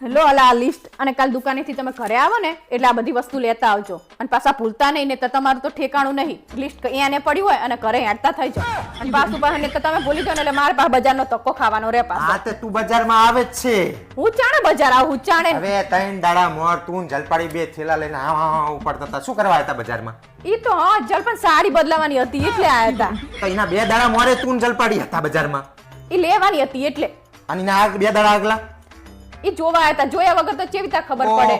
લો અલા આ લિસ્ટ અને કાલ દુકાનેથી તમે ઘરે આવો ને એટલે આ બધી વસ્તુ લેતા આવજો. અને પાછા ભૂલતા નહીં ને તો તમારું તો ઠેકાણું નહીં. લિસ્ટ અહીંયા ને હોય અને ઘરે હેડતા થઈ જાવ અને પાછું પાસે તો તમે ભૂલી જાવ ને એટલે મારા પાસે બજારનો તક્કો ખાવાનો રે પાછો. આ તો તું બજારમાં આવે જ છે. હું ચાણે બજાર આવું હું ચાણે. હવે ત્રણ દાડા મોર તું જલપાડી બે થેલા લઈને હા હા હા ઉપાડતા હતા શું કરવા હતા બજારમાં? ઈ તો હા જલ પણ સાડી બદલાવાની હતી એટલે આયા હતા તો એના બે દાડા મોરે તું જલપાડી હતા બજારમાં? ઈ લેવાની હતી એટલે. અને ના બે દાડા આગલા? ઈ જોવા હતા જોયા વગર તો કેવી રીતે ખબર પડે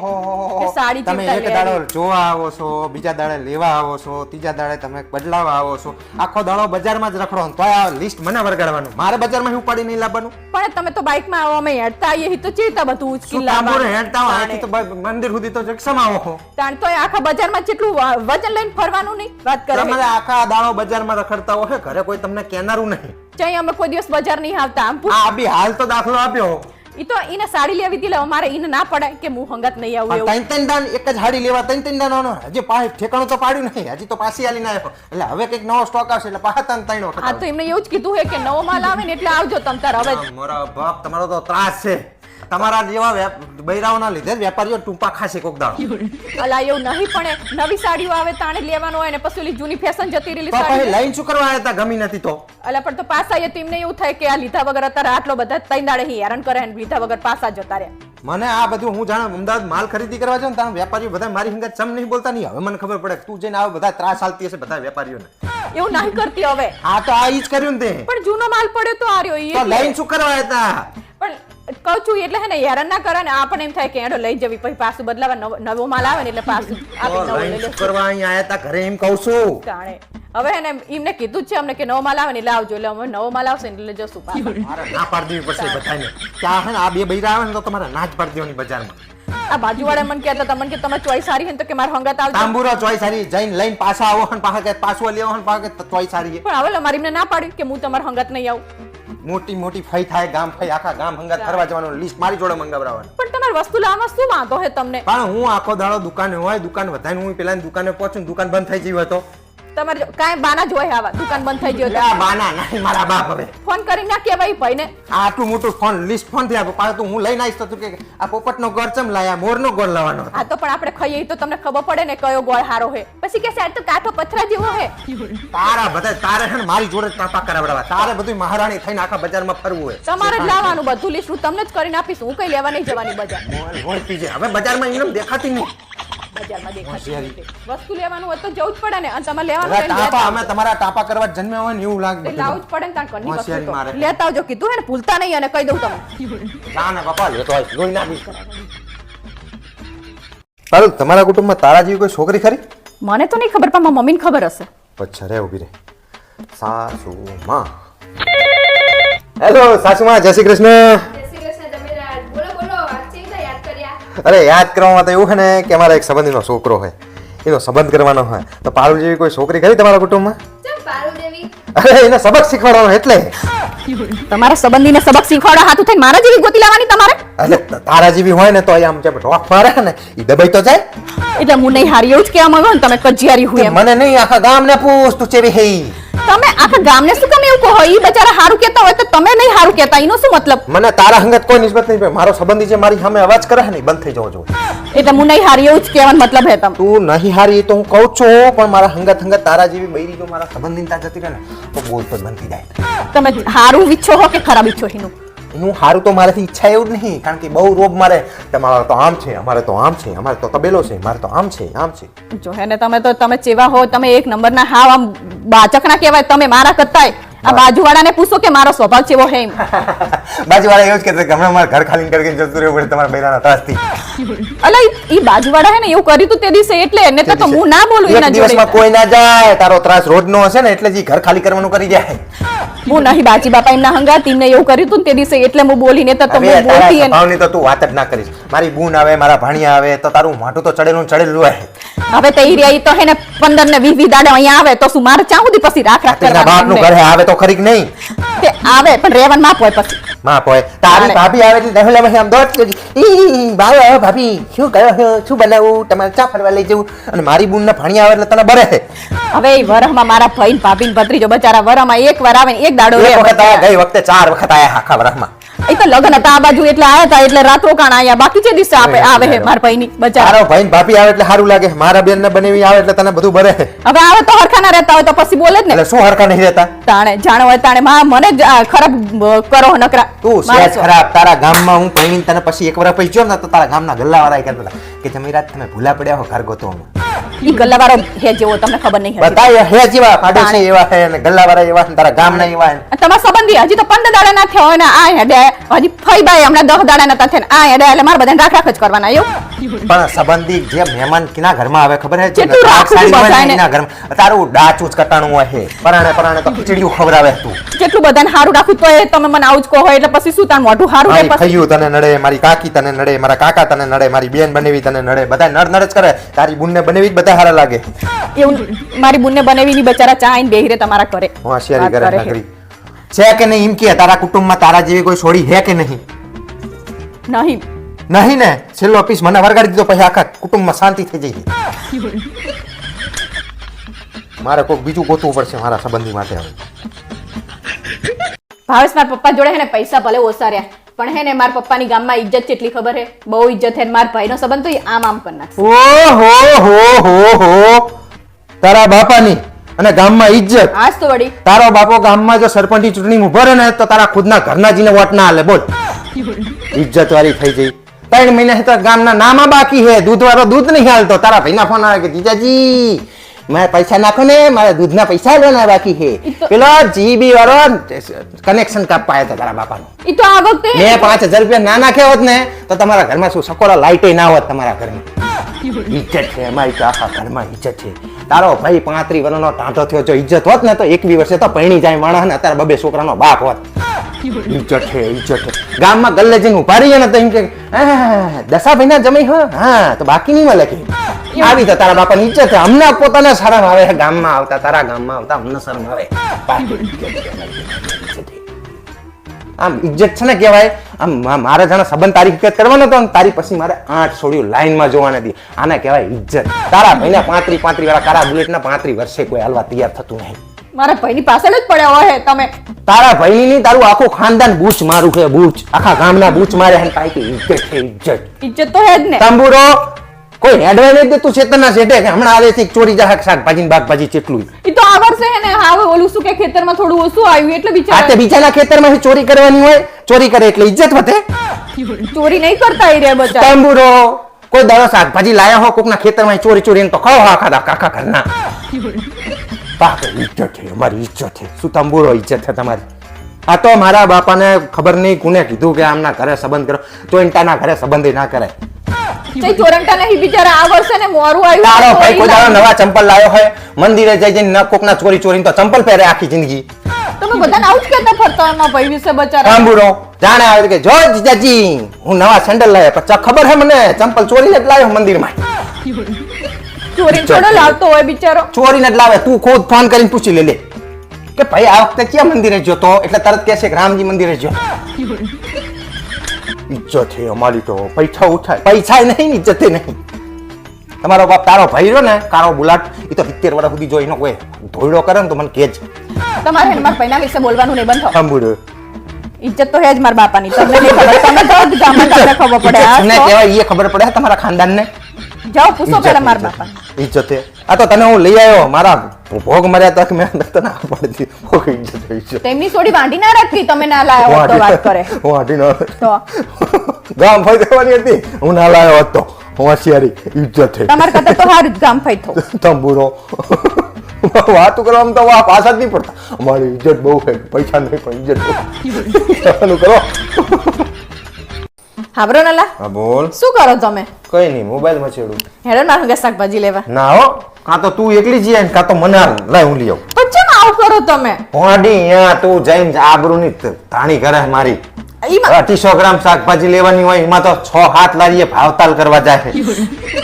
કે સાડી તમે એક દાડો જોવા આવો છો બીજા દાડે લેવા આવો છો ત્રીજા દાડે તમે બદલાવા આવો છો. આખો દાડો બજારમાં જ રખડો તો આ લિસ્ટ મને વરગાડવાનું. મારે બજારમાં હું પડી નહીં લાવવાનું? પણ તમે તો બાઇકમાં આવો અમે હેડતા આવીએ તો રીતે બધું ઉચકી લાવવાનું? હેડતા આવો તો મંદિર સુધી તો જક્ષમ આવો તાણ તો આખા બજારમાં કેટલું વજન લઈને ફરવાનું નહીં? વાત કરે તમારે આખા દાડો બજારમાં રખડતા હોય? ઘરે કોઈ તમને કેનારું નહીં? ચાહે અમે કોઈ દિવસ બજાર નહીં આવતા. આમ આ બી હાલ તો દાખલો આપ્યો. ઈ તો ઈને સાડી લેવી હતી અમારે ઈને ના પડે કે હું હંગત નહીં આવું એવું. ત્રણ ત્રણ દાન એક જ હાડી લેવા ત્રણ ત્રણ દાન આવવાનો. હજી પાહે ઠેકાણું તો પાડ્યું નહીં હજી તો પાછી આલીને આવ્યો એટલે હવે કંઈક નવો સ્ટોક આવશે એટલે પાછા ત્રણ ત્રણ વખત આ તો એમને એવું જ કીધું હે કે નવો માલ આવે ને એટલે આવજો તમ તાર હવે મોરા બાપ તમારો તો ત્રાસ છે. તમારા જેવા બૈરાઓના લીધે વેપારીઓ ટૂંપા ખાશે કોક દાડો. અલા એવું નહીં પણ નવી સાડીઓ આવે તાણે લેવાનું હોય ને પછી ઓલી જૂની ફેશન જતી રહેલી સાડી લાઈન શું કરવા આવ્યા હતા? ગમી નથી તો. અલા પણ તો પાસા એ તો એવું થાય કે આ લીધા વગર અત્યારે આટલો બધા ત્રણ દાડે હેરાન કરે ને લીધા વગર પાસા જતા રહ્યા. મને આ બધું હું જાણે અમદાવાદ માલ ખરીદી કરવા જાઉં ત્યાં વેપારીઓ બધા મારી હંગાત ચમ નહીં બોલતા નહીં. હવે મને ખબર પડે તું જઈને આવો બધા ત્રાસ હાલતી હશે બધા વેપારીઓને. એવું નહીં કરતી હવે. આ તો આ ઈ જ કર્યું ને તે. પણ જૂનો માલ પડ્યો તો આ રહ્યો તો. લાઈન શું કરવા હતા? પણ કહું છું એટલે હે ને હેરાન ના કરે ને આપણને એમ થાય કે એડો લઈ જવી પછી પાછું બદલાવા નવો- માલ આવે ને એટલે પાછું આપી નવો લઈ લેશું. કરવા અહીંયા આયા તા ઘરે એમ કહું છું. કાણે હવે હે ને એમને કીધું જ છે અમને કે નવો માલ આવે ને એટલે આવજો એટલે અમે નવો માલ આવશે એટલે જશું પાછું. મારે ના પાડી દેવી પડશે બધાને. કે હે ને આ બે બૈરા આવે ને તો તમારે ના જ પાડી દેવાની બજારમાં. આ બાજુવાળા મને કહેતા હતા મને કે તમે ચોઈસ સારી હે તો કે મારે હંગાત આવજો. તાંબુરા ચોઈસ સારી જઈને લઈને પાછા આવો હન પાછા કે પાછો લેવો હન પાછા કે ચોઈસ સારી પણ હવે મારી એમને ના પાડ્યું કે હું તમારા હંગાત નહીં આવું. મોટી મોટી ફઈ થાય ગામ ફઈ આખા ગામ હંગાત ફરવા જવાનું લિસ્ટ મારી જોડે મંગાવડાવવાનું. પણ તમારી વસ્તુ લાવવામાં શું વાંધો હે તમને? પણ હું આખો દાડો દુકાને હોય દુકાન વધારે હું પેલા દુકાને પહોંચું દુકાન બંધ થઈ ગઈ હોય તો. તમારે કાંઈ બાના જ આવા દુકાન બંધ થઈ ગયો આ બાના નહીં મારા બાપ હવે. ફોન કરી ના કહેવાય ભાઈને. આ આટલું મોટું ફોન લિસ્ટ ફોનથી આપો. પાછું તું હું લઈને આવીશ તો તું કે આ પોપટનો ગોળ ચમ લાયા મોરનો ગોળ લાવવાનો આ તો પણ આપણે ખાઈએ તો તમને ખબર પડે ને કયો ગોળ હારો હે. પછી કે સાહેબ તો કાઠો પથરા જેવો હે. તારા બધા તારે છે ને મારી જોડે તાપા કરાવડાવવા. તારે બધું મહારાણી થઈને આખા બજારમાં ફરવું હોય. તમારે જ લાવવાનું બધું લિસ્ટ હું તમને જ કરીને આપીશ હું કઈ લેવા નહીં જવાની બજાર. હવે બજારમાં એમને દેખાતી નહીં. બજારમાં દેખાતી વસ્તુ લેવાનું હોય તો જવું જ પડે ને. અને તમારે લેવાનું ટાપા અમે તમારા ટાપા કરવા જન્મ્યા હોય ને એવું લાગે એટલે જ પડે ને તાર ઘરની વસ્તુ હોશિયારી તો. મારે. લેતા આવજો. કીધું ને ભૂલતા નહીં અને કહી દઉં તમે ના ના બાપા લેતો આવીશ. લોહી નાખીશ. તારું તમારા કુટુંબમાં તારા જેવી કોઈ છોકરી ખરી? મને તો નહીં ખબર પણ મારા મમ્મીને ખબર હશે. પચ્છા રે ઊભી રે. સાસુ માં હેલો સાસુ માં જય શ્રી કૃષ્ણ. અરે યાદ કરવામાં તો એવું છે ને કે અમારા એક સંબંધીનો છોકરો હોય. એનો સંબંધ કરવાનો હોય. તો પારુલ જેવી કોઈ છોકરી ખરી તમારા કુટુંબમાં? પારુ અરે એને સબક શીખવાડવાનો એટલે. તમારા સંબંધીને સબક શીખવાડવા હાથું થઈને મારા જેવી ગોતી લાવવાની તમારે? એટલે તારા જેવી હોય ને તો આમ જેમ રોફ મારે ને એ દબાઈ તો જાય. એટલે હું નહીં હારી એવું જ કહેવા માંગો ને તમે કજિયારી હોય મને નહીં આખા ગામને પૂછ તું ચેવી હે ઈ. તમે આખા ગામને શું કામ એવું કહો? ઈ બચારા હારું કહેતા હોય તો તમે નહીં હારું કહેતા. એનો શું મતલબ? મને તારા હંગત કોઈ નિસ્બત નહીં મારો સંબંધી છે મારી સામે અવાજ કરે ને બંધ થઈ જવો જોઈએ. એટલે હું નહીં હારી એવું જ કહેવાનો મતલબ હે તમ. તું નહીં હારી તો હું કહું છું પણ મારા હંગત હંગત તારા જેવી બૈરી જો મારા સંબંધી ત્યાં જતી રહે ને તો બોલ તો જ બંધ થઈ જાય. તમે હારું ઈચ્છો હો કે ખરાબ ઈચ્છો એનું એનું સારું તો મારાથી ઈચ્છા એવું નહીં, કારણ કે બહુ રોબ મારે. તમારો તો આમ છે, અમારે તો આમ છે, અમારે તો તબેલો છે, મારે તો આમ છે આમ છે. જો હે ને તમે તો, તમે ચેવા હો, તમે એક નંબરના હાવ આમ બાચક ના કહેવાય, તમે મારા કરતાય. આ બાજુવાળાને પૂછો કે મારો સ્વભાવ ચેવો છે એમ. બાજુવાળા એવું જ કહેતો કે હમણાં મારે ઘર ખાલી કરીને જતું રહ્યો પડે તમારા બૈરાના ત્રાસથી. અલા ઈ- બાજુવાળા હે ને એવું કર્યું તું તે દિવસે એટલે એને તો હું ના બોલું એના જોડે. દિવસમાં કોઈ ના જાય તારો ત્રાસ રોજનો હશે ને એટલે જી ઘર ખાલી કરવાનું કરી જાય. હું નહીં બાજી બાપા એમના હંગાત એમને એવું કર્યું તું તે દિવસે એટલે હું બોલીને તો તમે બોલતી એને ભાવની તો તું વાત જ ના કરીશ. મારી બૂન આવે મારા ભાણિયા આવે તો તારું માટું તો ચડેલું ચડેલું હોય. હવે તો ઈ રહ્યા તો હે ને પંદર ને 20 દાડા અહીંયા આવે તો શું મારે ચાહું દી પછી રાખ રાખ કરવા બાપનું ઘરે આવે તો ખરીક નહીં? તે આવે પણ રેવન માપ હોય પછી. માં પોય તારી ભાભી આવે એટલે દહેલામાં આમ દોટ કે ઈ ભાઈ આવે ભાભી શું કયો છો? શું બનાવું? તમારે ચા ફરવા લઈ જવું? અને મારી બુન ને ભણી આવે એટલે તને બરે છે. હવે ઈ વરહમાં મારા ભાઈ ને ભાભી ને ભત્રીજો બચારા વરહમાં એક વાર આવે ને એક દાડો એક વખત આયા ગઈ વખતે ચાર વખત આયા આખા વરસમાં એ તો લગ્ન હતા આ બાજુ એટલે આયા હતા એટલે રાત રોકાણ આયા. બાકી છે દિવસે આપે આવે હે મારા ભાઈની બચા મારો ભાઈ ને ભાભી આવે એટલે સારું લાગે. મારા બેન ને બનેવી આવે એટલે તને બધું ભરે. હવે આવે તો હરખા ના રહેતા હોય તો પછી બોલે જ ને. એટલે શું હરખા નહીં રહેતા? તાણે જાણો હોય તાણે. માં મને ખરાબ કરો નકરા. તું સેજ શું? ખરાબ. તારા ગામમાં હું પૈણીને તને પછી એક વાર પછી ને તો તારા ગામના ગલ્લાવાળા કહેતા હતા કે જમીરાત તમે ભૂલા પડ્યા હો ઘર ગોતો અમે ઈ ગલ્લાવાળો હે જેવો તમને ખબર નહીં બતાય હે જેવા પાડોશી એવા હે અને ગલ્લાવાળા એવા ને તારા ગામના એવા હે. અને તમારા સંબંધી હજી તો પંદર દાડા ના થયો ને આ હેડે. હજી ફઈ બાઈ હમણાં 10 દાડા ના થયા ને આ હેડે એટલે મારા બધાને રાખ રાખ જ કરવાના એવું? પણ સંબંધી જે મહેમાન કિના ઘરમાં આવે ખબર હે? સાડી હોય ને બધાને? ઘરમાં. તારું ડાચું કટાણું હોય હે. પરાણે પરાણે તો ખીચડીયું ખવડાવે તું. કેટલું બધાને હારું રાખું તો એ તમે મને આવું જ કહો એટલે પછી શું તાર મોઢું હારું રહે પછી? ખૈયું તને નડે મારી કાકી તને નડે મારા કાકા તને નડે મારી બેન બનેવી તને નડે. બધા નડ નડ જ કરે. તારી બુનને બનેવી જ બધા હારા લાગે. એવું મારી બુનને બનેવીની બચારા ચા આઈને બેહી રહે તમારા ઘરે. હોશિયારી કરે કરે છે. કે નહીં? એમ કે તારા કુટુંબમાં તારા જેવી કોઈ છોડી હે કે નહીં? નહીં. નહીં ને? છેલ્લો પીસ મને વરગાડી દીધો પછી આખા કુટુંબમાં શાંતિ થઈ જઈ. મારે કોઈ બીજું ગોતવું પડશે મારા સંબંધી માટે હવે. ભાવેશ મારા પપ્પા જોડે હે ને પૈસા ભલે ઓછા રહ્યા પણ હે ને માર પપ્પાની ગામમાં ઇજ્જત કેટલી ખબર હે? બહુ ઇજ્જત હે ને મારા ભાઈનો સંબંધ તો ઈ આમ આમ કરી નાખશે. ઓહો હો હો હો. તારા બાપાની અને ગામમાં ઇજ્જત આજ તો વળી. તારો બાપો ગામમાં જો સરપંચની ચૂંટણી ઊભો રહે ને તો તારા ખુદના ઘરના જીને વોટ ના હાલે બોલ. ઇજ્જત વાળી થઈ જઈ. ત્રણ મહિના તો ગામના નામા બાકી હે દૂધ વાળો દૂધ નહીં હાલતો. તારા ભાઈના ફોન આવે કે જીજાજી મારે પૈસા નાખો ને મારા દૂધના પૈસા લેવાના બાકી હે. પેલો જીબી વાળો કનેક્શન કાપવા આવ્યો હતો તારા બાપાનો. ઈ તો આ વખતે મેં પાંચ હજાર રૂપિયા ના નાખ્યા હોત ને તો તમારા ઘરમાં શું સકોરા લાઈટે ના હોત તમારા ઘરમાં. ઇજ્જત છે અમારી તો આખા ઘરમાં ઇજ્જત છે. તારો ભાઈ પાંત્રી વર્ષનો ટાંટો થયો જો ઇજ્જત હોત ને તો એકવી વર્ષે તો પરણી જાય માણસ ને અત્યારે બબે છોકરાનો બાપ હોત. ઇજ્જત છે ઇજ્જત છે. ગામમાં ગલ્લે જઈને ઊભા રહીએ ને તો એમ કે દશા દશાભાઈ ના જમી હો. હા તો બાકી નહીં મળે કે. આવી તો તારા બાપાની ઇજ્જત છે અમને પોતાને શરમ આવે ગામમાં આવતા તારા ગામમાં આવતા અમને શરમ આવે. આમ ઇજ્જત છે ને કહેવાય? આમ મારે જાણે સંબંધ તારી હિકત કરવાનો હતો તારી પછી મારે આઠ છોડ્યું લાઈનમાં જોવા નથી આને કહેવાય ઇજ્જત. તારા ભાઈને પાંત્રી પાંત્રી વાળા કારા બુલેટના પાંત્રી વર્ષે કોઈ હાલવા તૈયાર થતું નહીં. મારા ભાઈની પાછળ જ પડ્યા હોય તમે. તારા ભાઈની નહીં તારું આખું ખાનદાન બૂચ મારું છે બૂચ. આખા ગામના બૂચ મારે હે ને ઇજ્જત છે ઇજ્જત. ઇજ્જત તો હે જ ને. તાંબુરો કોઈ હેડવા નહીં દેતું ચેતનના શેઠે કે હમણાં આવે છે ચોરી જા શાકભાજી બાગભાજી ચેટલું ઈ તો આ વર્ષે હે ને હા ઓલું શું કે ખેતરમાં થોડું ઓછું આવ્યું એટલે આ તે બિચારા બીજાના ખેતરમાંથી ચોરી કરવાની હોય ચોરી કરે એટલે ઇજ્જત વધે. ચોરી નહીં કરતા એ રે બચા તંબુરો કોઈ દાડો શાકભાજી લાયા હો કોકના ખેતરમાં ચોરી ચોરી તો ખાઓ હા ખાધા કાકા ઘરના. રે, ઇજ્જત છે અમારી ઇજ્જત છે. શું તંબુરો ઇજ્જત છે તમારી? આ તો મારા બાપાને ખબર નહીં કોને કીધું કે આમના ઘરે સંબંધ કરો તો એન્ટાના ઘરે સંબંધ ના કરે કઈ ચોરંટા નહીં બિચારા આ વર્ષે ને મોરું આવ્યું તારો ભાઈ કોઈ દાડો નવા ચંપલ લાવ્યો હોય મંદિરે જઈ જઈને ન કોકના ચોરી ચોરી તો ચંપલ પહેરે આખી જિંદગી. તમે બધાને આવું જ કહેતા ફરતા મારા ભાઈ વિશે બચારા. સાંભળો જાણે આવે કે જો જીજાજી હું નવા સેન્ડલ લાવ્યો પછી ખબર હે મને ચંપલ ચોરી જ લાવ્યો મંદિરમાં. ચોરી થોડો લાવતો હોય બિચારો. ચોરીને જ લાવે તું ખુદ ફોન કરીને પૂછી લે લે. કે ભાઈ આ વખતે ક્યાં મંદિરે ગયો તો? એટલે તરત કહેશે કે રામજી મંદિરે ગયો ઇજ્જત છે અમારી તો. પૈસા ઉઠાય. પૈસા નહીં ઇજ્જત નહીં. તમારો બાપ તારો ભાઈ રહ્યો ને કારો બુલાટ એ તો સિત્તેર વર્ષ સુધી જો એનો કોઈ ધોઈડો કરે ને તો મને કેજ તમારે મારા ભાઈના વિશે બોલવાનું નહીં બંધ. સાંભળ્યો ઇજ્જત તો હે જ મારા બાપાની. તમને નહીં ખબર તમે તો જ ગામમાં તમને ખબર પડે આ ઇજ્જત ને કહેવાય એ ખબર પડે તમારા ખાનદાનને? જાઓ પૂછો પહેલા મારા બાપા ઇજ્જત આ તો તને હું લઈ આવ્યો મારા ભોગ મર્યા તક મેં તને ના પાડી ભોગ ઇજ્જત ઇજ્જત તેમની સોડી વાંઢી ના રાખતી તમે ના લાયો હોત તો વાત કરે. હું હાટીનો તો? ગામ ફરી દેવાની હતી. હું ના લાયો હતો હોશિયારી. ઇજ્જત છે તમાર કરતા તો હારું ગામ ફઈ થો તંબુરો. વાતું કરવામાં તો વાહ પાછા જ નહીં પડતા. અમારી ઇજ્જત બહુ છે. પૈસા નહીં પણ ઇજ્જત બહુ કરો. હાબરો નલા. હા બોલ. શું કરો તમે? કઈ નહીં મોબાઈલમાં છેડું. હેડો ના હંગે શાકભાજી લેવા. ના હો કાં તો તું એકલી જઈએ કાં તો મને લઈ લાય હું લઈ આવું. પણ ચમ આવું કરો તમે? ભોડી અહીંયા તું જઈને આબરૂની ની ધાણી કરે મારી. અઢીસો ગ્રામ શાકભાજી લેવાની હોય એમાં તો છ હાથ લારીએ ભાવતાલ કરવા જાય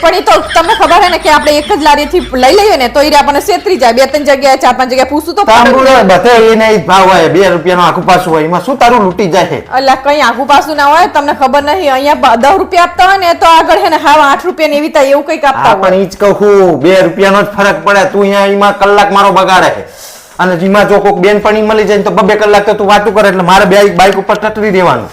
પણ એ તો તમને ખબર હે ને કે આપણે એક જ લારીથી લઈ લઈએ ને તો એ આપણને સેતરી જાય. બે ત્રણ જગ્યાએ ચાર પાંચ જગ્યાએ પૂછું તો બધે એને જ ભાવ હોય. બે રૂપિયાનો આખું પાસું હોય. એમાં શું તારું લૂટી જાય છે? અલા કઈ આખું પાસું ના હોય તમને ખબર નહીં. અહીંયા દસ રૂપિયા આપતા હોય ને તો આગળ હે ને હા આઠ રૂપિયા ને એવી એવું કંઈક આપતા પણ એ જ કહું બે રૂપિયાનો જ ફરક પડે. તું અહીંયા એમાં કલાક મારો બગાડે છે. અને એમાં જો કોક બેનપણી મળી જાય તો બબે કલાક તો તું વાતું કરે એટલે મારે બે બાઈક ઉપર ટટરી દેવાનું.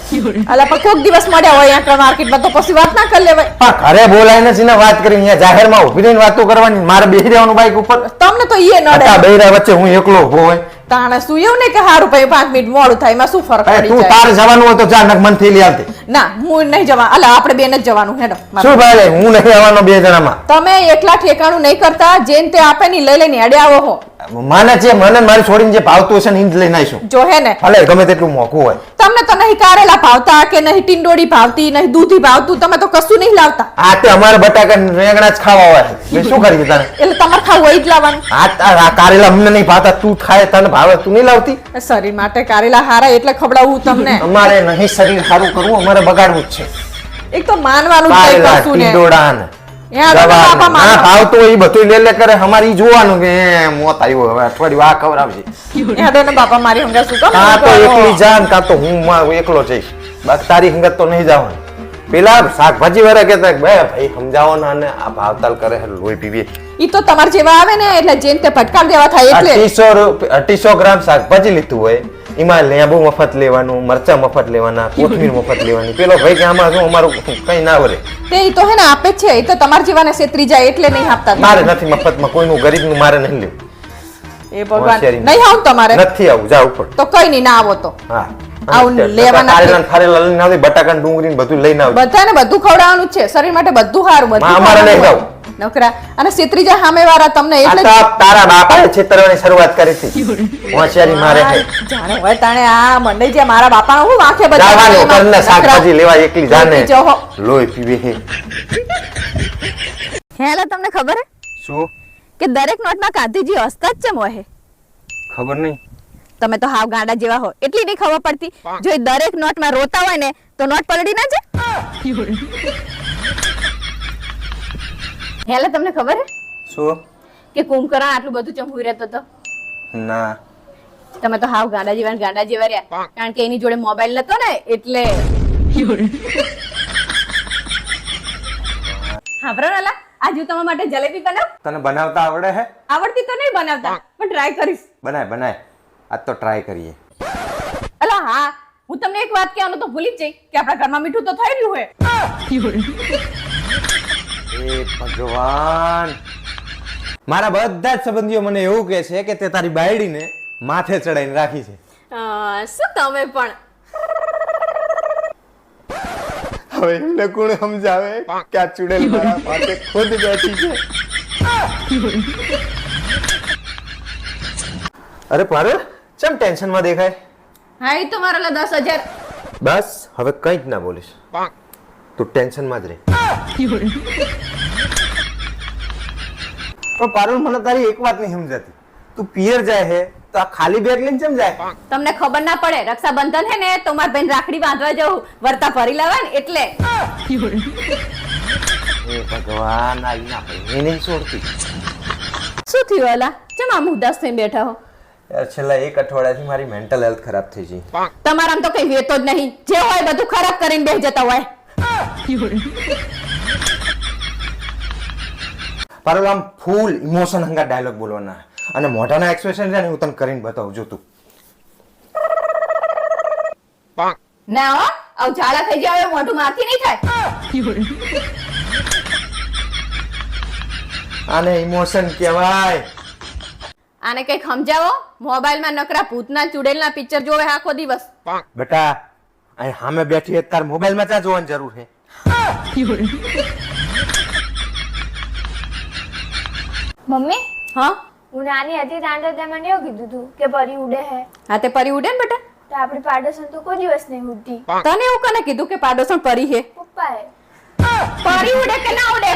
અલા પણ કોક દિવસ મળ્યા હોય અહીંયા માર્કેટમાં તો પછી વાત ના કરી લેવાય. પણ ઘરે બોલાય નથી ને વાત કરી અહીંયા જાહેરમાં ઊભી રહીને વાતો કરવાની મારે બેસી રહેવાનું બાઈક ઉપર. તમને તો ઈએ નડે આટલા બૈરા વચ્ચે હું એકલો ઊભો હોય. તાણે શું એવું નહીં કે હારું ભાઈ પાંચ મિનિટ મોડું થાય એમાં શું ફરક પડી તું જાય? તારે જવાનું હોય તો જા નક મન થેલી આવતી ના હું નહીં જવા અલા આપણે બેન જ જવાનું હેડો શું ભાઈ હું નહીં આવવાનો બે જણામાં. તમે એકલા ઠેકાણું નહીં કરતા જેન તે આપે ની લઈ લઈને અડ્યા આવો હો. મને છે મને મારી છોડીને જે ભાવતું હશે ને ઈ જ લઈને આવીશું. જો હે ને. ભલે ગમે તેટલું મોંઘું હોય. તમને તો નહીં કારેલા ભાવતા કે નહીં ટીંડોળી ભાવતી નહીં દૂધી ભાવતું તમે તો કશું નહીં લાવતા. આ તે અમારે બટાકા ને રેંગણા જ ખાવા હોય. મેં શું કરી તારે? એટલે તમારે ખાવું હોય જ લાવવાનું. આ આ- આ કારેલા અમને નહીં ભાવતા તું ખાય તને ભાવે તું નહીં લાવતી? શરીર માટે કારેલા હારા એટલે ખવડાવું તમને. અમારે નહીં શરીર સારું કરવું અમારે બગાડવું જ છે. એક તો માનવાનું જ નહીં કશું ને. ટીંડોળા ને. યા તો ગવાર ને. બાપા ના માનો. ભાવતું હોય ઈ બધું લે લે કરે. અમારે ઈ જોવાનું કે મોત આવ્યો હવે. અઠવાડિયું આ ખવડાવજે. હેડો બાપા મારી હંગા શું કાં તો એકલી જા કાં તો હું એકલો જઈશ. બાકી તારી હંગત તો નહીં જવાનું. પેલા શાકભાજી વાળા કહેતા કે, બે ભાઈ સમજાવો ને અને આ ભાવતાલ કરે લોહી પીવીએ ઈ તો તમારે જેવા આવે ને એટલે જેન તે ભટકાવ દેવા થાય એટલે. અઢીસો અઢીસો ગ્રામ શાકભાજી લીધું હોય એમાં લેબુ મફત લેવાનું મરચા મફત લેવાના કોથમીર મફત લેવાની. પેલો ભાઈ કે આમાં શું અમારું કઈ ના વરે. તે તો હે ને આપે છે એ તો તમારા જીવાને છેતરી જાય એટલે નહીં આપતા. મારે નથી મફતમાં કોઈનું ગરીબનું મારે નહીં લેવું. એ ભગવાન નહીં આવું તમારે. નથી આવું જા ઉપર. તો કઈ નહીં ના આવો તો. હા. આવું લેવાના કારેલા ને લઈને આવજે બટાકા ડુંગળી બધું લઈને આવજે. બધાને બધું ખવડાવવાનું છે શરીર માટે બધું સારું બધું અમારે. નકરા. અને સિત્રીજા જાય સામે વાળા તમને આ એટલે તો તારા બાપાએ છેતરવાની શરૂઆત કરી હતી. હોશિયારી મારે છે જાણે હોય તાણે આ મંડઈ જે મારા બાપા હું વાંખે બધા જવાનું એમાં શાકભાજી લેવા એકલી જાને. લોહી પીવે હે. હેલા તમને ખબર? હે શું? કે દરેક નોટમાં ગાંધીજી હસતા જ ચમ હોય ખબર નહીં. તમે તો હાવ ગાંડા જેવા હો. એટલી નહીં ખબર પડતી. જો એ દરેક નોટમાં રોતા હોય ને તો નોટ પલડી ના જાય? હેલા તમને ખબર હે? શું? કે કુંભકરણ આટલું બધું ચંપુઈ રહેતો હતો ના. તમે તો હાવ ગાંડા જેવા ને ગાંડા જેવા રહ્યા. કારણ કે એની જોડે મોબાઈલ નતો ને એટલે હા બરાબર આજે હું તમારા માટે જલેબી બનાવ? તને બનાવતા આવડે હે? આવડતી તો નહીં બનાવતા પણ ટ્રાય કરીશ. બનાય બનાય. આજ તો ટ્રાય કરીએ. અલા હા હું તમને એક વાત કહેવાનું તો ભૂલી જ જઈ કે આપણા ઘરમાં મીઠું તો થઈ રહ્યું હોય એ ભગવાન. મારા બધા જ સંબંધીઓ મને એવું કહે છે કે તે તારી બાયડીને માથે ચડાઈને રાખી છે. શું તમે પણ? હવે એમને કોણ સમજાવે કે આ ચુડેલ મારા માથે ખુદ બેઠી છે? અરે પારુલ ચમ ટેન્શનમાં દેખાય? હા એ તો મારા લા દસ હજાર. બસ હવે કંઈ જ ના બોલીશ. તું ટેન્શનમાં જ રહે. પણ પારુલ મને તારી એક વાત નહીં સમજાતી. તું પિયર જાય હે તો આ ખાલી બેગ લઈને ચમ જાય? તમને ખબર ના પડે રક્ષાબંધન હે ને તો માર બેન રાખડી બાંધવા જવું વર્તા ભરી લાવવા ને એટલે. એ ભગવાન આવી ના ભાઈને એને છોડતી. શું થયું અલા? ચમ આમ ઉદાસ થઈને બેઠા હો? યાર છેલ્લા એક અઠવાડિયાથી મારી મેન્ટલ હેલ્થ ખરાબ થઈ ગઈ. તમારામ તો કઈ વેતો જ નહીં. જે હોય બધું ખરાબ કરીને બેસી જતા હોય. પારુલ આમ ફૂલ ઇમોશન હંગા ડાયલોગ બોલવાના. અને મોઢાના એક્સપ્રેશન છે ને હું તને કરીને બતાવું જો તું. ના હો આવ ઝાડા થઈ જાય હવે મોઢું મારથી નહીં થાય. આને ઇમોશન કહેવાય. આને કંઈક સમજાવો? મોબાઈલમાં નકરા ભૂતના ચુડેલના પિક્ચર જોવે આખો દિવસ. બેટા અહીં સામે બેઠી હે તાર મોબાઈલમાં ચા જોવાની જરૂર છે. મમ્મી? હા? હું નાની હતી ત્યાં તો તે મને એવું કીધું તું કે પરી ઉડે હે. હા તે પરી ઉડે ને બેટા? તો આપણી પાડોશન તો કોઈ દિવસ નહીં ઉડતી. તને એવું કને કીધું કે પાડોશન પરી હે? પપ્પાએ. પરી ઉડે કે ના ઉડે?